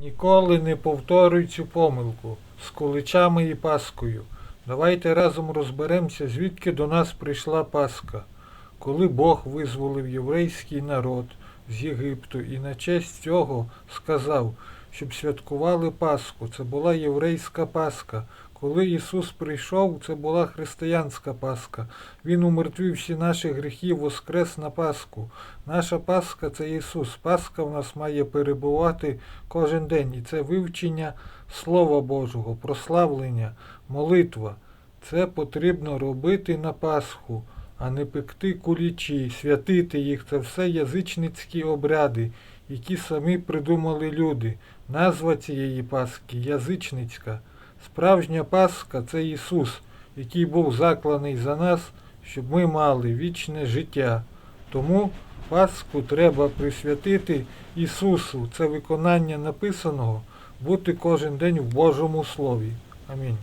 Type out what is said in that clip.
Ніколи не повторюй цю помилку з куличами і паскою. Давайте разом розберемося, звідки до нас прийшла Пасха, коли Бог визволив єврейський народ з Єгипту і на честь цього сказав, щоб святкували Пасху. Це була єврейська Пасха. Коли Ісус прийшов, це була християнська Пасха. Він умертвив всі наші гріхи, воскрес на Пасху. Наша Пасха це Ісус. Пасха в нас має перебувати кожен день. І це вивчення Слова Божого, прославлення, молитва. Це потрібно робити на Пасху, а не пекти кулічі, святити їх. Це все язичницькі обряди, які самі придумали люди. Назва цієї Пасхи язичницька. Справжня Пасха це Ісус, який був закланий за нас, щоб ми мали вічне життя. Тому Пасху треба присвятити Ісусу. Це виконання написаного, бути кожен день в Божому Слові. Амінь.